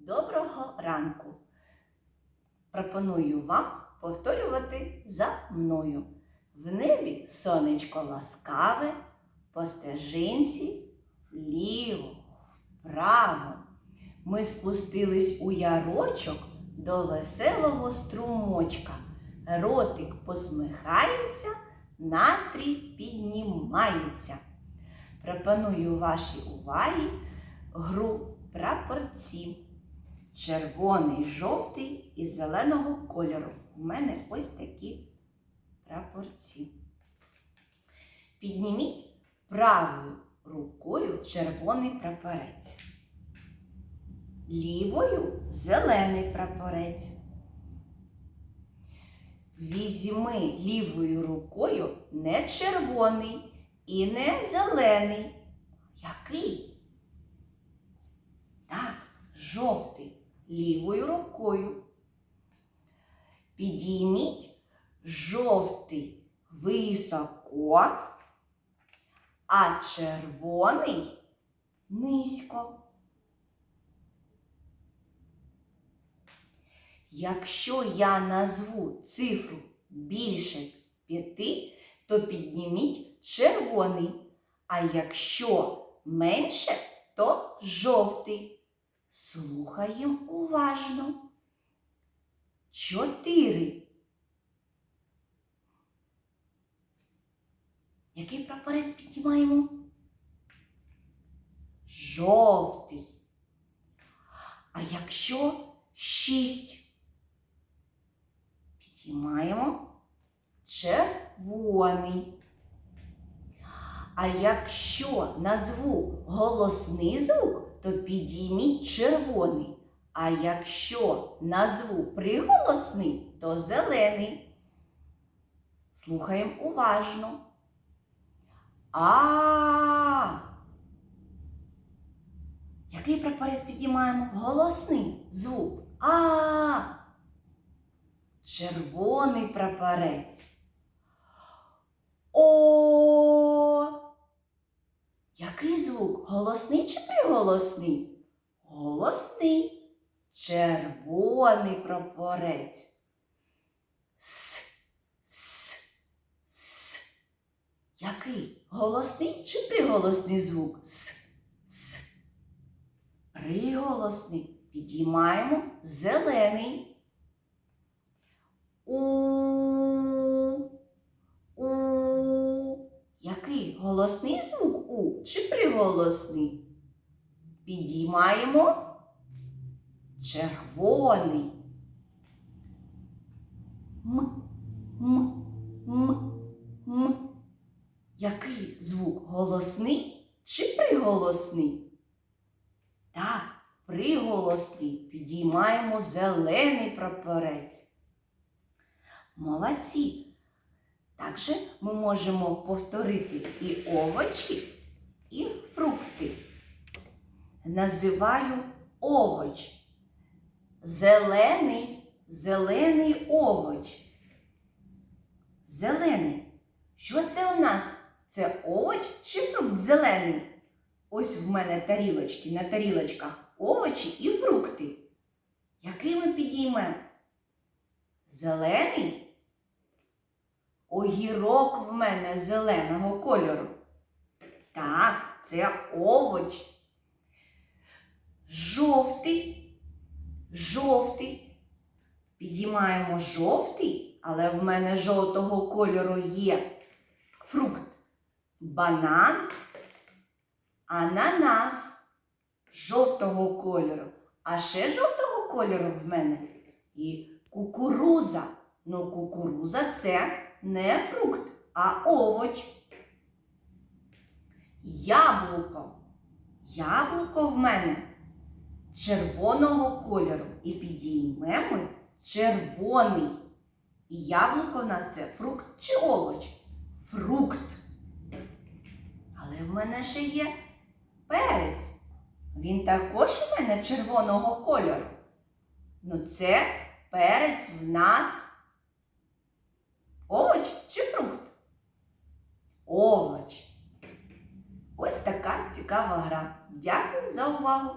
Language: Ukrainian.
Доброго ранку! Пропоную вам повторювати за мною. В небі сонечко ласкаве, по стежинці вліво, вправо. Ми спустились у ярочок до веселого струмочка. Ротик посміхається, настрій піднімається. Пропоную вашій увазі гру прапорці. Червоний, жовтий і зеленого кольору. У мене ось такі прапорці. Підніміть правою рукою червоний прапорець. Лівою зелений прапорець. Візьми лівою рукою не червоний і не зелений. Який? Так, жовтий лівою рукою. Підійміть жовтий високо, а червоний низько. Якщо я назву цифру більше п'яти, то підніміть червоний, а якщо менше, то жовтий. Слухаємо уважно. Чотири. Який прапорець піднімаємо? Жовтий. А якщо шість? Піднімаємо червоний. А якщо назву голосний звук, то підійміть червоний. А якщо назву приголосний, то зелений. Слухаємо уважно. А. Який прапорець піднімаємо? Голосний звук. А. Червоний прапорець. О. Який звук? Голосний чи приголосний? Голосний. Червоний прапорець. С. С. С. Який? Голосний чи приголосний звук? С. С. Приголосний. Підіймаємо зелений. У. У. Який голосний звук Чи приголосний? Підіймаємо червоний. М, м, м, м. Який звук голосний чи приголосний? Так, приголосний. Підіймаємо зелений прапорець. Молодці. Також ми можемо повторити і овочі, і фрукти. Називаю овоч. Зелений, зелений овоч. Зелений. Що це у нас? Це овоч чи фрукт зелений? Ось в мене тарілочки, на тарілочках овочі і фрукти. Який ми підіймемо? Зелений? Огірок в мене зеленого кольору. Так, це овоч. Жовтий, жовтий. Підіймаємо жовтий, але в мене жовтого кольору є фрукт. Банан, ананас жовтого кольору. А ще жовтого кольору в мене і кукуруза. Ну, кукуруза це не фрукт, а овоч. Яблуко. Яблуко в мене червоного кольору. І підіймемо ми червоний. І яблуко в нас це фрукт чи овоч? Фрукт. Але в мене ще є перець. Він також у мене червоного кольору. Ну, це перець в нас овоч чи фрукт? Овоч. Цікава гра. Дякую за увагу!